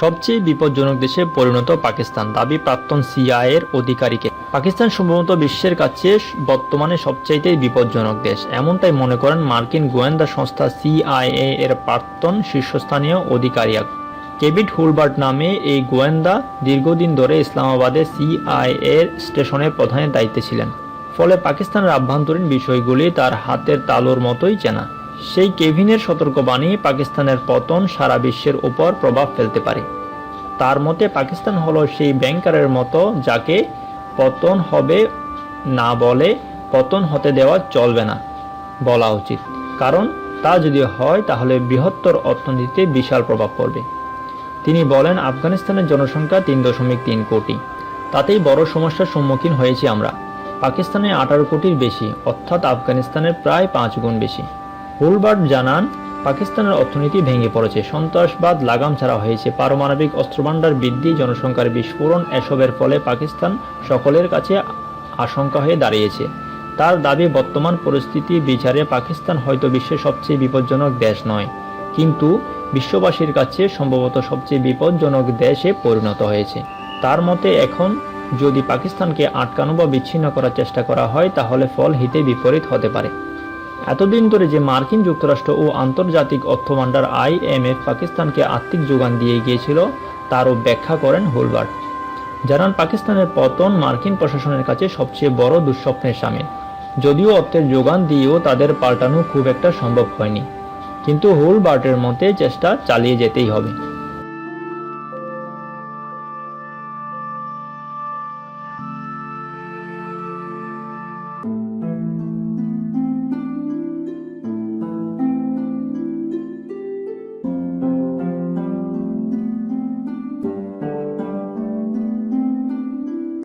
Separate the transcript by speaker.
Speaker 1: সবচেয়ে বিপজ্জনক দেশে পরিণত পাকিস্তান। দাবি প্রাক্তন সিআইয়ের অধিকারীকে। পাকিস্তান সম্ভবত বিশ্বের কাছে বর্তমানে সবচাইতে বিপজ্জনক দেশ। এমনটাই মনে করেন মার্কিন গোয়েন্দা সংস্থা সিআইএ এর প্রাক্তন শীর্ষস্থানীয় অধিকারী। কেভিড হুলবার্ট নামে এই গোয়েন্দা দীর্ঘদিন ধরে ইসলামাবাদে সিআইএ স্টেশনের প্রধানের দায়িত্বে ছিলেন। ফলে পাকিস্তানের আভ্যন্তরীণ বিষয়গুলি তার হাতের তালুর মতোই চেনা। সেই কেভিনের সতর্কবাণী পাকিস্তানের পতন সারা বিশ্বের উপর প্রভাব ফেলতে পারে। তার মতে, পাকিস্তান হলো সেই ব্যাংকারের মতো যাকে পতন হবে না বলে পতন হতে দেওয়া চলবে না বলা উচিত। কারণ তা যদি হয়, তাহলে বৃহত্তর অর্থনীতিতে বিশাল প্রভাব পড়বে। তিনি বলেন, আফগানিস্তানের জনসংখ্যা তিন দশমিক তিন কোটি। তাতেই বড় সমস্যার সম্মুখীন হয়েছি আমরা। পাকিস্তানে আঠারো কোটির বেশি, অর্থাৎ আফগানিস্তানের প্রায় পাঁচ গুণ বেশি। হুলবার্ট জানান, পাকিস্তানের অর্থনীতি ভেঙে পড়েছে। সন্ত্রাসবাদ, লাগাম ছাড়া হয়েছে। পারমাণবিক অস্ত্রভাণ্ডার বৃদ্ধি, জনসংখ্যার বিস্ফোরণ এসবের ফলে পাকিস্তান সকলের কাছে আশঙ্কা হয়ে দাঁড়িয়েছে। তার দাবি, বর্তমান পরিস্থিতি বিচারে পাকিস্তান হয়তো বিশ্বের সবচেয়ে বিপজ্জনক দেশ নয়। কিন্তু বিশ্ববাসীর কাছে সম্ভবত সবচেয়ে বিপজ্জনক দেশে পরিণত হয়েছে। তার মতে, এখন যদি পাকিস্তানকে আটকানো বা বিচ্ছিন্ন করার চেষ্টা করা হয়, তাহলে ফল হিতে বিপরীত হতে পারে। এতদিন ধরে যে মার্কিন যুক্তরাষ্ট্র ও আন্তর্জাতিক অর্থভাণ্ডার আইএমএফ পাকিস্তানকে আর্থিক যোগান দিয়ে গিয়েছিল, তারও ব্যাখ্যা করেন হোলবার্ট জানান, পাকিস্তানের পতন মার্কিন প্রশাসনের কাছে সবচেয়ে বড় দুঃস্বপ্নের সামিল। যদিও অর্থের যোগান দিয়েও তাদের পাল্টানো খুব একটা সম্ভব হয়নি। কিন্তু হোলবার্টের মতে, চেষ্টা চালিয়ে যেতেই হবে।